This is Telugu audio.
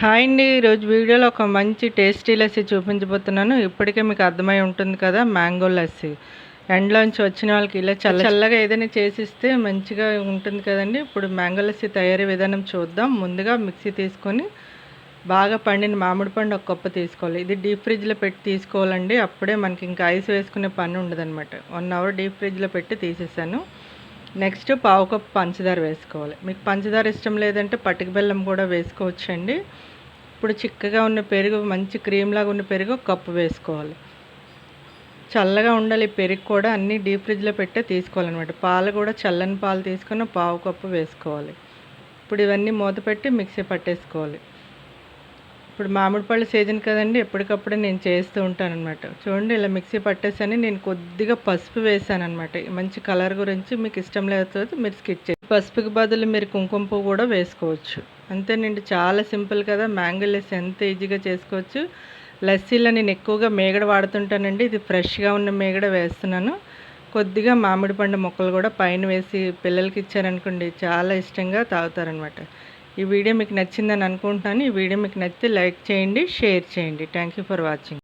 హాయ్ అండి. ఈరోజు వీడియోలో ఒక మంచి టేస్టీ లస్సీ చూపించబోతున్నాను. ఇప్పటికే మీకు అర్థమై ఉంటుంది కదా మ్యాంగో లస్సీ. ఎండ్లోంచి వచ్చిన వాళ్ళకి ఇలా చల్ల చల్లగా ఏదైనా చేసిస్తే మంచిగా ఉంటుంది కదండి. ఇప్పుడు మ్యాంగో లస్సీ తయారీ విధానం చూద్దాం. ముందుగా మిక్సీ తీసుకొని బాగా పండిన మామిడి పండు ఒక కప్పు తీసుకోవాలి. ఇది డీప్ ఫ్రిడ్జ్లో పెట్టి తీసుకోవాలండి. అప్పుడే మనకి ఇంకా ఐస్ వేసుకునే పని ఉండదన్నమాట. వన్ అవర్ డీప్ ఫ్రిడ్జ్లో పెట్టి తీసేసాను. నెక్స్ట్ పావు కప్పు పంచదార వేసుకోవాలి. మీకు పంచదార ఇష్టం లేదంటే పటిక బెల్లం కూడా వేసుకోవచ్చండి. ఇప్పుడు చిక్కగా ఉన్న పెరుగు మంచి క్రీమ్ లాగా ఉన్న పెరుగు కప్పు వేసుకోవాలి. చల్లగా ఉండాలి పెరుగు కూడా అన్నీ డీప్ ఫ్రిడ్జ్లో పెట్టే తీసుకోవాలన్నమాట. పాలు కూడా చల్లని పాలు తీసుకుని పావు కప్పు వేసుకోవాలి. ఇప్పుడు ఇవన్నీ మూత పెట్టి మిక్సీ పట్టేసుకోవాలి. ఇప్పుడు మామిడి పళ్ళు సీజన్ కదండి ఎప్పటికప్పుడు నేను చేస్తూ ఉంటాను అనమాట చూడండి ఇలా మిక్సీ పట్టేసని నేను కొద్దిగా పసుపు వేసాను అనమాట మంచి కలర్ గురించి మీకు ఇష్టం లేకపోతే మీరు స్కిప్ చేసి పసుపుకి బదులు మీరు కుంకుమ పువ్వు కూడా వేసుకోవచ్చు. అంతేనండి చాలా సింపుల్ కదా. మ్యాంగో లెస్ ఎంత ఈజీగా చేసుకోవచ్చు. లస్సీలో నేను ఎక్కువగా మేగడ వాడుతుంటానండి. ఇది ఫ్రెష్గా ఉన్న మేగడ వేస్తున్నాను. కొద్దిగా మామిడి పండు మొక్కలు కూడా పైన వేసి పిల్లలకి ఇచ్చారనుకోండి చాలా ఇష్టంగా తాగుతారనమాట ఈ వీడియో మీకు నచ్చిందని అనుకుంటున్నాను. ఈ వీడియో మీకు నచ్చితే లైక్ చేయండి షేర్ చేయండి. Thank you for watching